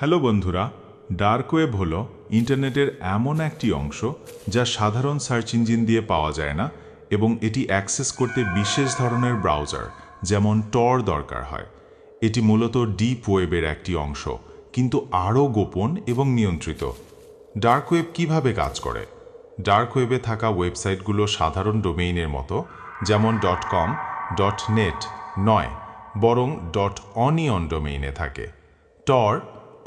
Hello বন্ধুরা, dark web হল ইন্টারনেটের এমন একটি অংশ যা সাধারণ সার্চ ইঞ্জিন দিয়ে পাওয়া যায় না এবং এটি অ্যাক্সেস করতে বিশেষ ধরনের ব্রাউজার, যেমন টর দরকার হয়। এটি মূলত ডিপ ওয়েবের একটি অংশ, কিন্তু আরও গোপন এবং নিয়ন্ত্রিত। ডার্ক ওয়েব কীভাবে কাজ করে? ডার্ক ওয়েবে থাকা ওয়েবসাইটগুলো সাধারণ ডোমেইনের মতো, যেমন. ডট কম ডট নেট নয়, বরং. ডট অনিয়ন ডোমেইনে থাকে। টর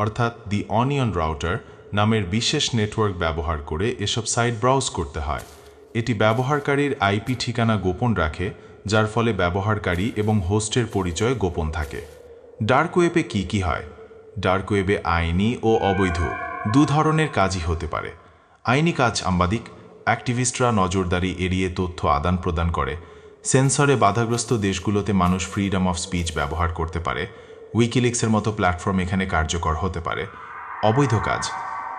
অর্থাৎ দি অনিয়ন রাউটার নামের বিশেষ নেটওয়ার্ক ব্যবহার করে এসব সাইট ব্রাউজ করতে হয়। এটি ব্যবহারকারীর আইপি ঠিকানা গোপন রাখে, যার ফলে ব্যবহারকারী এবং হোস্টের পরিচয় গোপন থাকে। ডার্ক ওয়েবে কী কী হয়? ডার্ক ওয়েবে আইনি ও অবৈধ দু ধরনের কাজই হতে পারে। আইনি কাজ সাংবাদিক অ্যাক্টিভিস্টরা নজরদারি এড়িয়ে তথ্য আদান প্রদান করে। সেন্সরে বাধাগ্রস্ত দেশগুলোতে মানুষ ফ্রিডম অফ স্পিচ ব্যবহার করতে পারে। উইকিলিক্সের মতো প্ল্যাটফর্ম এখানে কার্যকর হতে পারে। অবৈধ কাজ,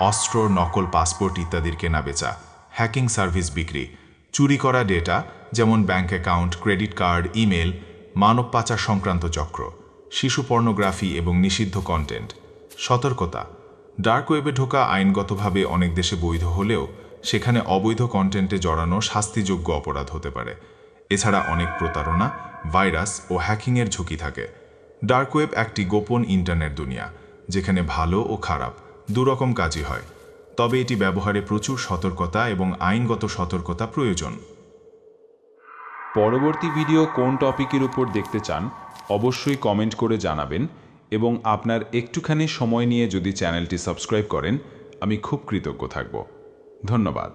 অস্ত্র, নকল পাসপোর্ট ইত্যাদির কেনা বেচা হ্যাকিং সার্ভিস বিক্রি, চুরি করা ডেটা যেমন bank account credit card email মানব পাচার সংক্রান্ত চক্র, শিশু পর্নোগ্রাফি এবং নিষিদ্ধ কন্টেন্ট সতর্কতা ডার্ক ওয়েবে ঢোকা আইনগতভাবে অনেক দেশে বৈধ হলেও সেখানে অবৈধ কন্টেন্টে জড়ানো শাস্তিযোগ্য অপরাধ হতে পারে। এছাড়া অনেক প্রতারণা ভাইরাস ও হ্যাকিংয়ের ঝুঁকি থাকে। ডার্ক ওয়েব একটি গোপন ইন্টারনেট দুনিয়া, যেখানে ভালো ও খারাপ দুরকম কাজই হয়। তবে এটি ব্যবহারে প্রচুর সতর্কতা এবং আইনগত সতর্কতা প্রয়োজন। পরবর্তী ভিডিও কোন টপিকের উপর দেখতে চান, অবশ্যই কমেন্ট করে জানাবেন এবং আপনার একটুখানি সময় নিয়ে যদি চ্যানেলটি সাবস্ক্রাইব করেন, আমি খুব কৃতজ্ঞ থাকব। ধন্যবাদ।